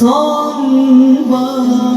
sonbahar